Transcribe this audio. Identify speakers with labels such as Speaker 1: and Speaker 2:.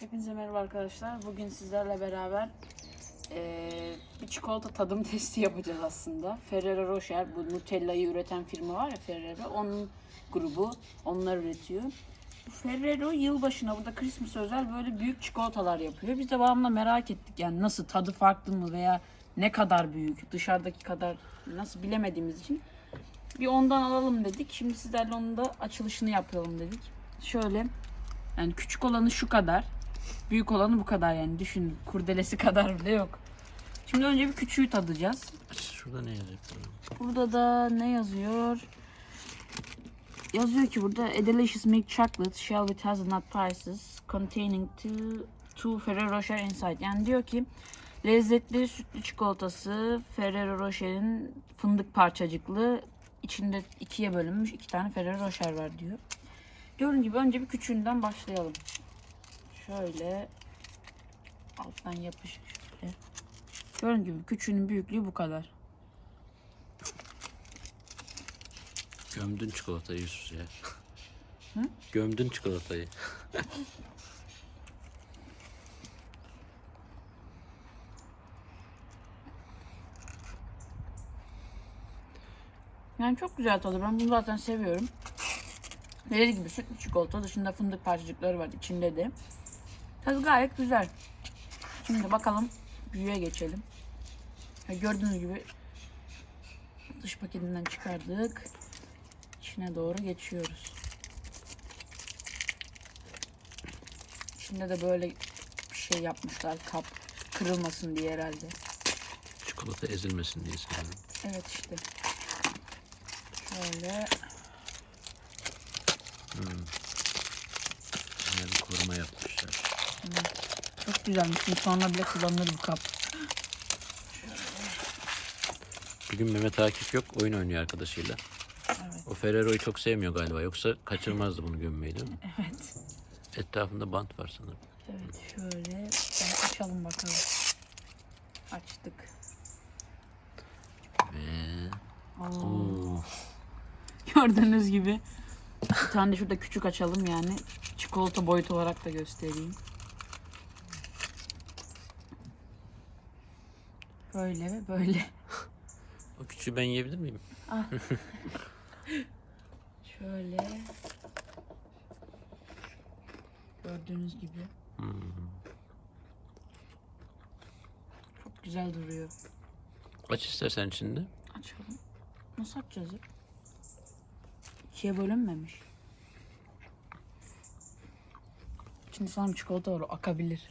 Speaker 1: Hepinize merhaba arkadaşlar. Bugün sizlerle beraber eee, bir çikolata tadım testi yapacağız aslında. Ferrero Rocher, bu Nutella'yı üreten firma var ya Ferrero, onun grubu, onlar üretiyor. Bu Ferrero yılbaşına burada Christmas özel böyle büyük çikolatalar yapıyor. Biz de babamla merak ettik yani nasıl tadı farklı mı veya ne kadar büyük, dışarıdaki kadar nasıl bilemediğimiz için bir ondan alalım dedik. Şimdi sizlerle onun da açılışını yapalım dedik. Şöyle yani küçük olanı şu kadar. Büyük olanı bu kadar yani. Düşün kurdelesi kadar bile yok. Şimdi önce bir küçüğü tadacağız.
Speaker 2: Şurada ne yazıyor?
Speaker 1: Burada da ne yazıyor? Yazıyor ki burada A delicious milk chocolate shell with hazelnut pieces containing two, two Ferrero Rocher inside. Yani diyor ki lezzetli sütlü çikolatası Ferrero Rocher'in fındık parçacıklı içinde ikiye bölünmüş iki tane Ferrero Rocher var diyor. Gördüğün gibi önce bir küçüğünden başlayalım. Şöyle alttan yapışık şöyle. Gördüğün gibi küçüğünün büyüklüğü bu kadar.
Speaker 2: Gömdün çikolatayı Yusuf ya. Gömdün çikolatayı.
Speaker 1: Yani çok güzel tadı. Ben bunu zaten seviyorum. Dediğim gibi sütlü çikolata. Dışında fındık parçacıkları var içinde de. Tadı gayet güzel. Şimdi bakalım büyüğe geçelim. Ya gördüğünüz gibi dış paketinden çıkardık. İçine doğru geçiyoruz. İçinde de böyle bir şey yapmışlar kap kırılmasın diye herhalde.
Speaker 2: Çikolata ezilmesin diye sanırım.
Speaker 1: Evet işte. Şöyle
Speaker 2: Yani koruma yapmışlar.
Speaker 1: Çok güzelmiş. Sonra bile kullanılır bu kap.
Speaker 2: Bugün Mehmet Akif yok. Oyun oynuyor arkadaşıyla.
Speaker 1: Evet.
Speaker 2: O Ferrero'yu çok sevmiyor galiba. Yoksa kaçırmazdı bunu gömmeyi değil mi?
Speaker 1: Evet.
Speaker 2: Etrafında bant var sanırım.
Speaker 1: Evet şöyle. Ben açalım bakalım. Açtık.
Speaker 2: Ve...
Speaker 1: Oo.
Speaker 2: Oo.
Speaker 1: Gördüğünüz gibi. Bir tane de şurada küçük açalım yani. Çikolata boyut olarak da göstereyim. Böyle ve böyle.
Speaker 2: O küçüğü ben yiyebilir miyim?
Speaker 1: Şöyle. Gördüğünüz gibi. Çok güzel duruyor.
Speaker 2: Aç istersen içinde.
Speaker 1: Açalım. Nasıl açacağız ya? İkiye bölünmemiş. Şimdi sanırım çikolata var o akabilir.